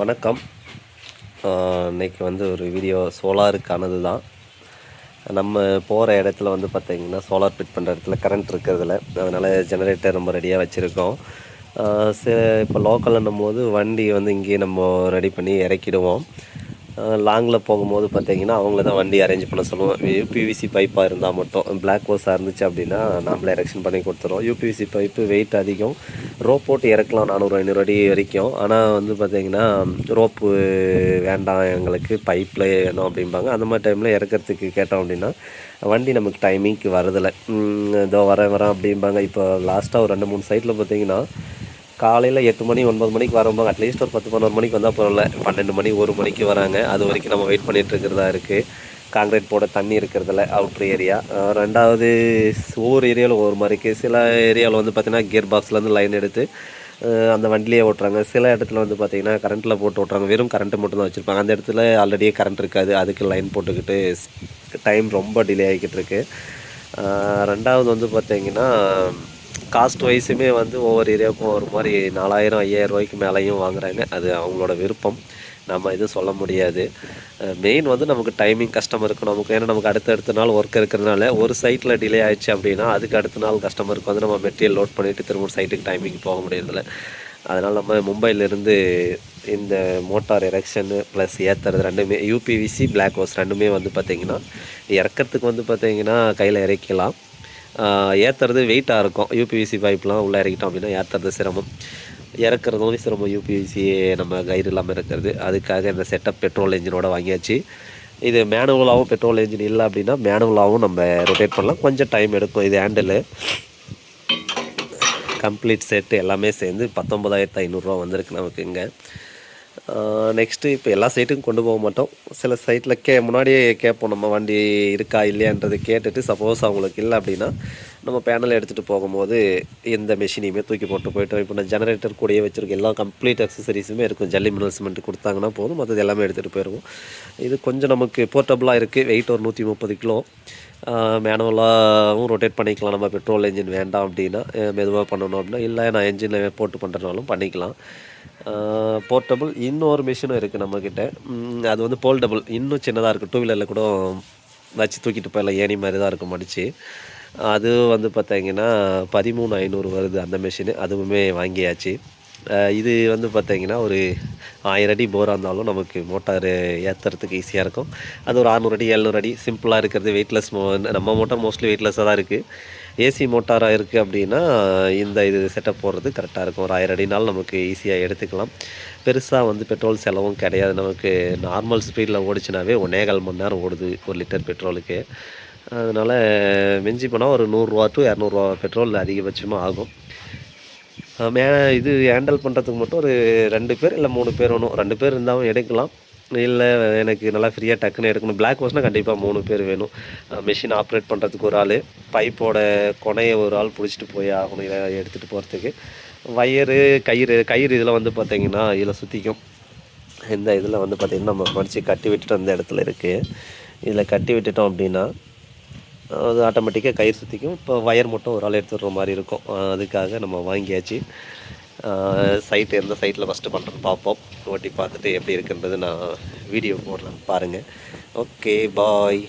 வணக்கம். இன்றைக்கி இன்னைக்கு வந்து ஒரு வீடியோ சோலாருக்கானது தான். நம்ம போகிற இடத்துல வந்து பார்த்திங்கன்னா சோலார் ஃபிட் பண்ணுற இடத்துல கரண்ட் இருக்கிறதுல. அதனால் ஜெனரேட்டர் நம்ம ரெடியாக வச்சுருக்கோம். இப்போ லோக்கல்ன்னும் போது வண்டி வந்து இங்கேயே நம்ம ரெடி பண்ணி இறக்கிடுவோம். லாங்கில் போகும்போது பார்த்தீங்கன்னா அவங்கள தான் வண்டி அரேஞ்ச் பண்ண சொல்லுவோம். யூபிவிசி பைப்பாக இருந்தால் மட்டும். பிளாக் ஹோஸாக இருந்துச்சு அப்படின்னா நாமளே எரெக்ஷன் பண்ணி கொடுத்துருவோம். யூபிவிசி பைப்பு வெயிட் அதிகம். ரோப் போட்டு இறக்கலாம் நானூறு ஐநூறு அடி வரைக்கும். ஆனால் வந்து பார்த்தீங்கன்னா ரோப்பு வேண்டாம் எங்களுக்கு பைப்பில் வேணும் அப்படிம்பாங்க. அந்த மாதிரி டைமில் இறக்கிறதுக்கு கேட்டோம் அப்படின்னா வண்டி நமக்கு டைமிங்க்கு வரதில்லை. இதோ வரேன் வரேன் அப்படிம்பாங்க. இப்போ லாஸ்ட்டாக ஒரு ரெண்டு மூணு சைட்டில் பார்த்தீங்கன்னா காலையில் எட்டு மணி ஒன்பது மணிக்கு வரும்போது அட்லீஸ்ட் ஒரு பத்து பதினோரு மணிக்கு வந்தால் பரவாயில்ல. பன்னெண்டு மணி ஒரு மணிக்கு வராங்க. அது வரைக்கும் நம்ம வெயிட் பண்ணிகிட்டு இருக்கிறதா இருக்குது காங்கிரீட் போட தண்ணி இருக்கிறதுல அவுட்ரு ஏரியா ரெண்டாவது ஒவ்வொரு ஏரியாவில் ஒவ்வொரு மாதிரி இருக்குது சில ஏரியாவில் வந்து பார்த்திங்கன்னா கியர் பாக்ஸ்லேருந்து லைன் எடுத்து அந்த வண்டிலேயே ஓட்டுறாங்க. சில இடத்துல வந்து பார்த்திங்கன்னா கரண்ட்டில் போட்டு ஓட்டுறாங்க. வெறும் கரண்ட்டு மட்டும் தான் வச்சுருப்பாங்க. அந்த இடத்துல ஆல்ரெடியே கரண்ட் இருக்காது. அதுக்கு லைன் போட்டுக்கிட்டு டைம் ரொம்ப டிலே ஆகிக்கிட்டு இருக்குது ரெண்டாவது வந்து பார்த்திங்கன்னா காஸ்ட் வைஸுமே வந்து ஒவ்வொரு ஏரியாவுக்கும் ஒரு மாதிரி நாலாயிரம் ஐயாயிரம் ரூபாய்க்கு மேலேயும் வாங்குறாங்க. அது அவங்களோட விருப்பம். நம்ம எதுவும் சொல்ல முடியாது. மெயின் வந்து நமக்கு டைமிங் கஸ்டமருக்கு நமக்கு ஏன்னா நமக்கு அடுத்த அடுத்த நாள் ஒர்க் இருக்கிறதுனால ஒரு சைட்டில் டிலே ஆயிடுச்சு அப்படின்னா அதுக்கு அடுத்த நாள் கஸ்டமருக்கு வந்து நம்ம மெட்டீரியல் லோட் பண்ணிவிட்டு திரும்ப சைட்டுக்கு டைமிங் போக முடியறதில்ல. அதனால் நம்ம மும்பையிலேருந்து இந்த மோட்டார் எரெக்ஷனு ப்ளஸ் ஏற்றுறது ரெண்டுமே யூபிவிசி பிளாக் ஹோஸ் ரெண்டுமே வந்து பார்த்திங்கன்னா இறக்கிறதுக்கு வந்து பார்த்திங்கன்னா கையில் இறக்கலாம் ஏற்றுறது வெயிட்டாக இருக்கும். யூபிவிசி பைப்லாம் உள்ளே இறக்கிட்டோம் அப்படின்னா ஏற்றுறது சிரமம். இறக்குறதும் சிரமம் யூபிவிசி நம்ம கயிறு இல்லாமல் இருக்கிறது. அதுக்காக இந்த செட்டப் பெட்ரோல் இன்ஜினோட வாங்கியாச்சு. இது மேனுவலாகவும் பெட்ரோல் இன்ஜின் இல்லை அப்படின்னா மேனுவலாகவும் நம்ம ரொட்டேட் பண்ணலாம். கொஞ்சம் டைம் எடுக்கும். இது ஹேண்டிலு கம்ப்ளீட் செட்டு எல்லாமே சேர்ந்து பத்தொம்பதாயிரத்து ஐநூறுரூவா வந்திருக்கு நமக்கு இங்கே. நெக்ஸ்ட்டு இப்போ எல்லா சைட்டுக்கும் கொண்டு போக மாட்டோம். சில சைட்டில் கே முன்னாடியே கேட்போம் நம்ம வண்டி இருக்கா இல்லையான்றது கேட்டுட்டு சப்போஸ் அவங்களுக்கு இல்லை அப்படின்னா நம்ம பேனல் எடுத்துகிட்டு போகும்போது எந்த மெஷினையுமே தூக்கி போட்டு போயிட்டோம் இப்போ நான் ஜெனரேட்டர் கூடயே வச்சுருக்க எல்லா கம்ப்ளீட் அக்சசரிஸுமே இருக்கும். ஜல்லி மினல் சிமெண்ட் கொடுத்தாங்கன்னா போதும். மற்றது எல்லாமே எடுத்துகிட்டு போயிடுவோம் இது கொஞ்சம் நமக்கு போர்ட்டபுளாக இருக்குது வெயிட் ஒரு நூற்றி முப்பது கிலோ. மேனுவலாகவும் ரொட்டேட் பண்ணிக்கலாம். நம்ம பெட்ரோல் என்ஜின் வேண்டாம் அப்படின்னா மெதுவாக பண்ணணும் அப்படின்னா. இல்லை நான் என்ஜினில் போட்டு பண்ணுறதுனாலும் பண்ணிக்கலாம். போர்ட்டபுள் இன்னொரு மிஷினும் இருக்குது நம்மக்கிட்ட அது வந்து போல்டபுள் இன்னும் சின்னதாக இருக்குது டூ வீலரில் கூட வச்சு தூக்கிட்டு போயிடலாம். ஏணி மாதிரி தான் இருக்கும். மடித்து அது வந்து பார்த்தீங்கன்னா பதிமூணு ஐநூறு வருது அந்த மிஷினு அதுவுமே வாங்கியாச்சு. இது வந்து பார்த்தீங்கன்னா ஒரு ஆயிரம் அடி போராக இருந்தாலும் நமக்கு மோட்டார் ஏற்றுறதுக்கு ஈஸியாக இருக்கும். அது ஒரு அறநூறு அடி எழுநூறு அடி சிம்பிளாக இருக்கிறது வெயிட்லெஸ் மோ நம்ம மோட்டார் மோஸ்ட்லி வெயிட்லெஸ்ஸாக தான் இருக்குது ஏசி மோட்டாராக இருக்குது அப்படின்னா இந்த இது செட்டப் போடுறது கரெக்டாக இருக்கும். ஒரு ஆயிரம் அடினாலும் நமக்கு ஈஸியாக எடுத்துக்கலாம். பெருசாக வந்து பெட்ரோல் செலவும் கிடையாது. நமக்கு நார்மல் ஸ்பீடில் ஓடிச்சுனாவே ஒன்னேகால் மணி நேரம் ஓடுது ஒரு லிட்டர் பெட்ரோலுக்கு அதனால் மிஞ்சி போனால் ஒரு நூறுரூவா டு இரநூறுவா பெட்ரோல் அதிகபட்சமாக ஆகும். மே இது ஹேண்டில் பண்ணுறதுக்கு மட்டும் ஒரு ரெண்டு பேர் இல்லை மூணு பேர் வேணும். ரெண்டு பேர் இருந்தாலும் எடுக்கலாம். இல்லை எனக்கு நல்லா ஃப்ரீயாக டக்குன்னு எடுக்கணும். பிளாக் வாஷ்னால் கண்டிப்பாக மூணு பேர் வேணும். மிஷின் ஆப்ரேட் பண்ணுறதுக்கு ஒரு ஆள். பைப்போட கொனையை ஒரு ஆள் பிடிச்சிட்டு போய் ஆகணும் இதை எடுத்துகிட்டு போகிறதுக்கு வயரு கயிறு கயிறு இதெல்லாம் வந்து பார்த்திங்கன்னா இதில் சுற்றிக்கும் இந்த இதில் வந்து பார்த்திங்கன்னா நம்ம மடித்து கட்டி விட்டுட்டு அந்த இடத்துல இருக்குது இதில் கட்டி விட்டுட்டோம் அப்படின்னா அது ஆட்டோமேட்டிக்காக கயிறு சுற்றிக்கும் இப்போ ஒயர் மட்டும் ஒரு ஆள் எடுத்துடுற மாதிரி இருக்கும். அதுக்காக நம்ம வாங்கியாச்சு. சைட்டு எந்த சைட்டில் ஃபஸ்ட்டு பண்ணுறோன்னு பார்ப்போம். ஓட்டி பார்த்துட்டு எப்படி இருக்குன்றது நான் வீடியோ போடுறேன். பாருங்கள் ஓகே பாய்